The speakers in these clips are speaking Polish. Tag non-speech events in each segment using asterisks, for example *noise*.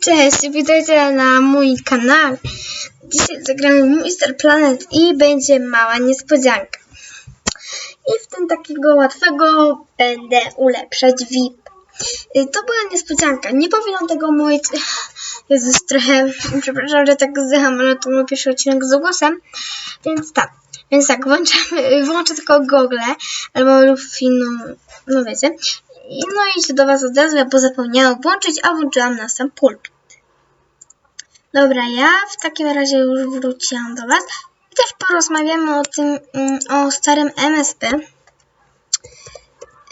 Cześć, witajcie na mój kanał. Dzisiaj zagramy Mr. Planet i będzie mała niespodzianka. I w tym takiego łatwego będę ulepszać VIP. Y, To była niespodzianka. Nie powinnam tego mówić. Jezus, trochę przepraszam, że tak zdycham, ale to mój pierwszy odcinek z głosem. Więc tak. Więc tak, włączam, włączę tylko Google albo inną, no wiecie. No i się do Was odezwę, bo zapomniałam włączyć, a włączyłam na sam pulpit. Dobra, ja w takim razie już wróciłam do Was i też porozmawiamy o tym, mm, o starym MSP.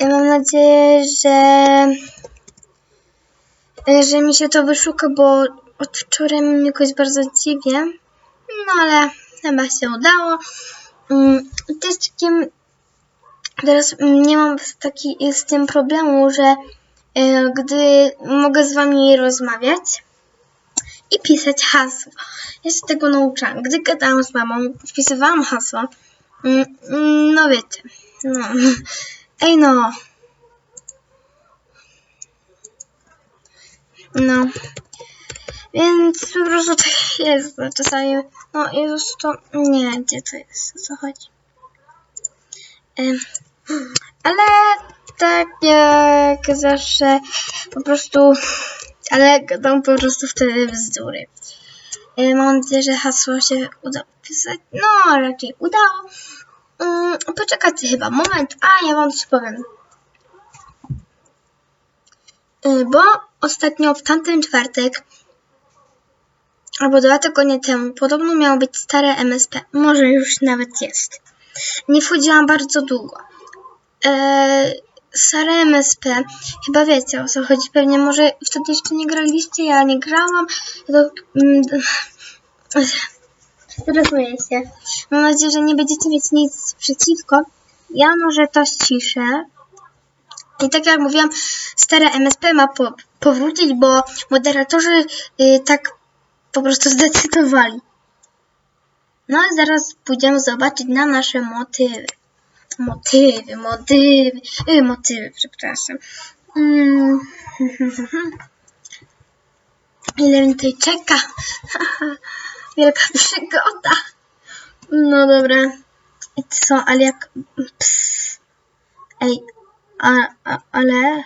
Mam nadzieję, że, że mi się to wyszuka, bo od wczoraj mi jakoś bardzo dziwię. No ale chyba się udało. Mm, Też takim teraz nie mam taki z tym problemu, że e, gdy mogę z wami rozmawiać i pisać hasło. Ja się tego nauczyłam. Gdy gadałam z mamą, wpisywałam hasło. Mm, mm, No wiecie. No. *laughs* Ej no. No. Więc po prostu tak jest. Czasami. No Jezus to. Nie, gdzie to jest? O co chodzi? Ale tak jak zawsze po prostu, ale gadam po prostu wtedy bzdury. Ym, Mam nadzieję, że hasło się uda wpisać. No, raczej udało. Ym, Poczekajcie chyba moment, a ja wam coś powiem. Y, Bo ostatnio w tamten czwartek, albo dwa tygodnie temu, podobno miało być stare MSP. Może już nawet jest. Nie wchodziłam bardzo długo. Eee, stare MSP, chyba wiecie o co chodzi. Pewnie może wtedy jeszcze nie graliście, ja nie grałam. To, mm. *laughs* Mam nadzieję, że nie będziecie mieć nic przeciwko. Ja może to ściszę. I tak jak mówiłam, stare MSP ma po, powrócić, bo moderatorzy y, tak po prostu *laughs* zdecydowali. No i zaraz pójdziemy zobaczyć na nasze motywy. Motywy, motywy, y, motywy, przepraszam. Mm. *laughs* Ile mi tutaj czeka? *laughs* Wielka przygoda. No dobra. I co, ale jak... Ej, a, a, ale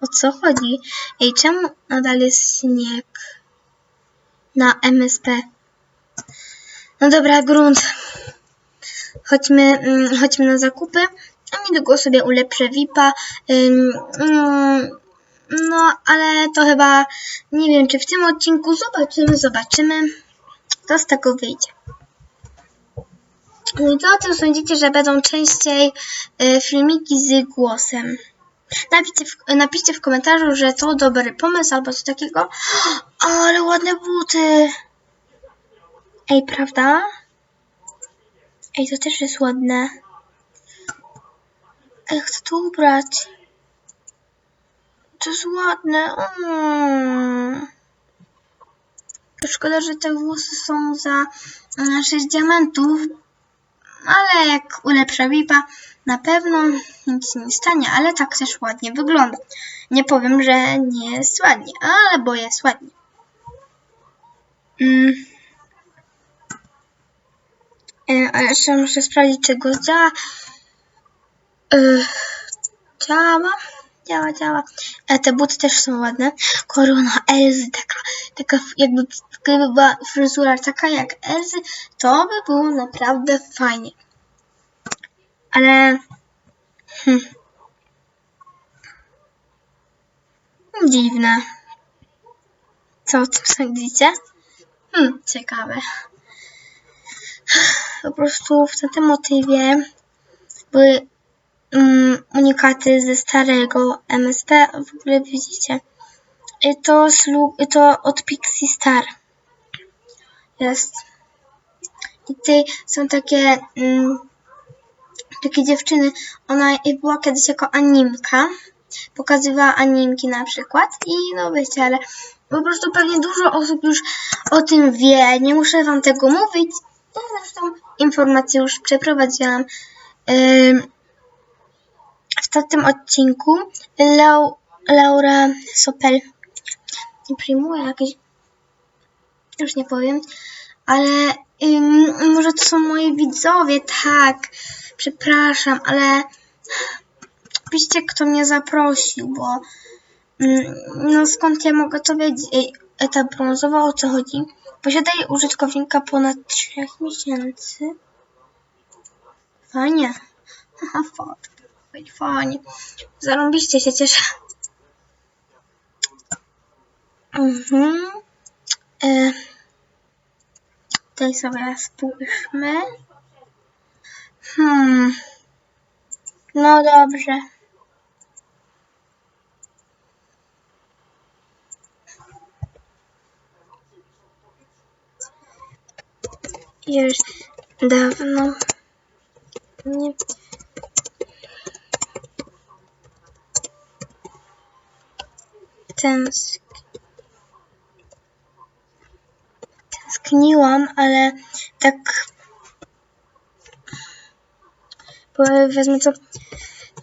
o co chodzi? Ej, czemu nadal jest śnieg na MSP? No dobra, grunt. Chodźmy, mm, chodźmy na zakupy, a niedługo sobie ulepszę VIPa. Mm, no, ale to chyba nie wiem, czy w tym odcinku zobaczymy, zobaczymy. Co z tego wyjdzie. No i co o tym sądzicie, że będą częściej y, filmiki z głosem? Napiszcie w, napiszcie w komentarzu, że to dobry pomysł albo coś takiego. *gasps* Ale ładne buty. Ej, prawda? Ej, to też jest ładne. Ej, chcę to ubrać. To jest ładne. Mm. Szkoda, że te włosy są za e, 6 diamentów. Ale jak ulepszę VIPa, na pewno nic nie stanie, ale tak też ładnie wygląda. Nie powiem, że nie jest ładnie, ale bo jest ładnie. Mm. Ale jeszcze muszę sprawdzić, czy go działa. E, działa, działa, działa. E, te buty też są ładne. Korona Elzy, taka, taka jakby gdyby była fryzura taka jak Elzy, to by było naprawdę fajnie. Ale... Hmm. Dziwne. Co o tym sądzicie? Hmm, ciekawe po prostu w tym motywie były mm, unikaty ze starego MSP. W ogóle widzicie. To, to od Pixie Star jest. I tutaj są takie mm, takie dziewczyny. Ona była kiedyś jako animka. Pokazywała animki na przykład. I no wiecie, ale po prostu pewnie dużo osób już o tym wie. Nie muszę wam tego mówić. Zresztą informację już przeprowadziłam ym, w tym odcinku. Lau, Laura Sopel nie przyjmuje jakieś już nie powiem, ale ym, może to są moi widzowie, tak, przepraszam, ale piszcie, kto mnie zaprosił, bo mm, no skąd ja mogę to wiedzieć? Ej, etap brązowy, o co chodzi? Posiadaj użytkownika ponad 3 miesięcy. Fajnie. Haha, fajnie, fajnie. Zarąbiście się cieszę. Mhm. E, tutaj sobie spójrzmy. Hmm. No dobrze. Już dawno. Nie. Tęsk... tęskniłam, ale tak bo wezmę to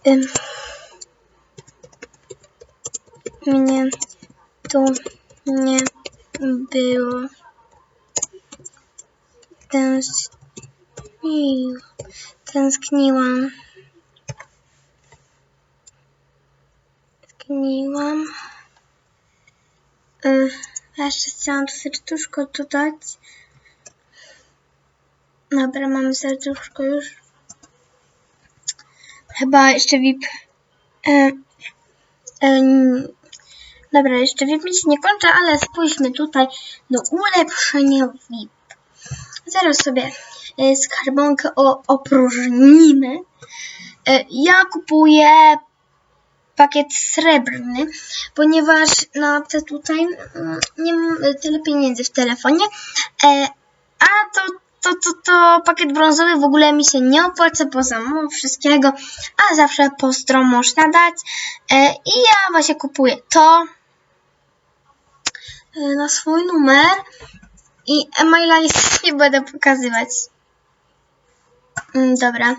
ym, mnie tu nie było tęsknił, tęskniłam tęskniłam y, ja jeszcze chciałam to serduszko dodać dobra mamy serduszko już Chyba jeszcze VIP. E, e, dobra, jeszcze VIP mi się nie kończy, ale spójrzmy tutaj do ulepszenia VIP. Zaraz sobie e, skarbonkę opróżnimy. E, ja kupuję pakiet srebrny, ponieważ na te tutaj mm, nie mam tyle pieniędzy w telefonie, e, a to to, to, to pakiet brązowy w ogóle mi się nie opłaca, poza mało wszystkiego, a zawsze postro można dać. I ja właśnie kupuję to na swój numer i niestety *laughs* nie będę pokazywać. Mm, Dobra,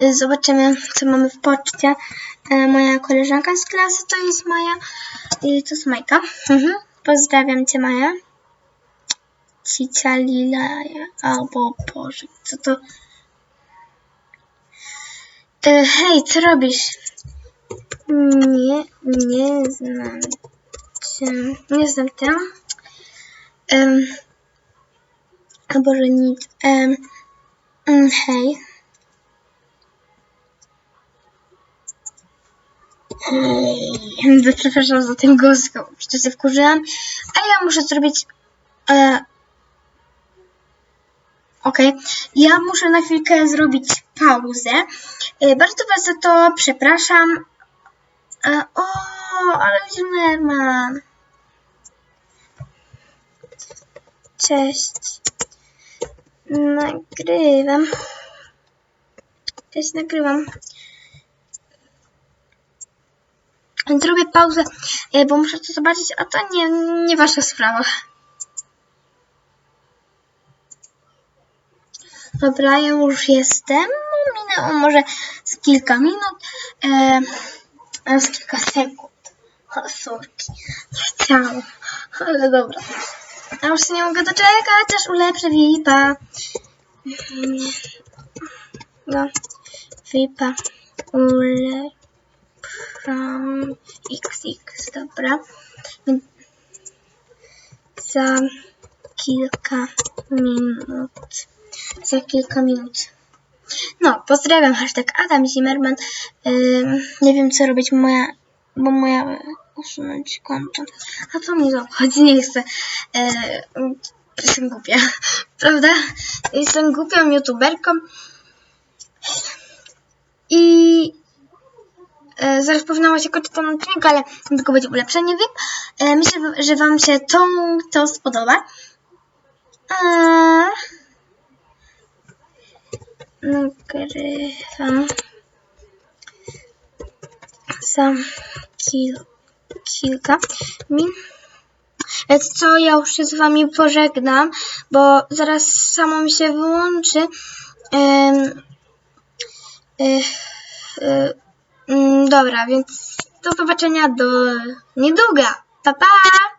E, zobaczymy co mamy w poczcie. E, moja koleżanka z klasy to jest Maja, i to jest Majka. Mhm. Pozdrawiam Cię Maja. Cicia Lila, albo Boże, co to? E, hej, co robisz? Nie, nie znam cię. Nie znam cię. A Boże, nic. Um, um, hej. Hej. *laughs* Przepraszam za ten głos, przecież się wkurzyłam. A ja muszę zrobić e, Okej, ja muszę na chwilkę zrobić pauzę. E, Bardzo Was za to przepraszam. E, O, ale Zimmerman. Cześć. Nagrywam. Cześć, nagrywam. Zrobię pauzę, e, bo muszę to zobaczyć, a to nie, nie Wasza sprawa. Dobra, ja już jestem. Minęło może z kilka minut, e, a z kilka sekund. O, sorki. Nie chciałam, ale dobra. Ja już się nie mogę doczekać, aż ulepszę VIP-a. No, VIP-a ulepszam XX, dobra. Za kilka minut za kilka minut. No, pozdrawiam, hashtag Adam Zimmerman. Ym, nie wiem, co robić moja, bo moja usunąć konto. A co mi to obchodzi? Nie chcę. Yy, jestem głupia, *laughs* prawda? Jestem głupią youtuberką. I yy, zaraz powinna się kończyć ten odcinek, ale tylko będzie ulepszenie VIP. Yy, myślę, że Wam się to, to spodoba. Eee, nagrywam za kil, kilka. Więc co, ja już się z wami pożegnam, bo zaraz samo mi się wyłączy. Ym, y, y, mm, dobra, więc do zobaczenia do niedługa. Pa, pa!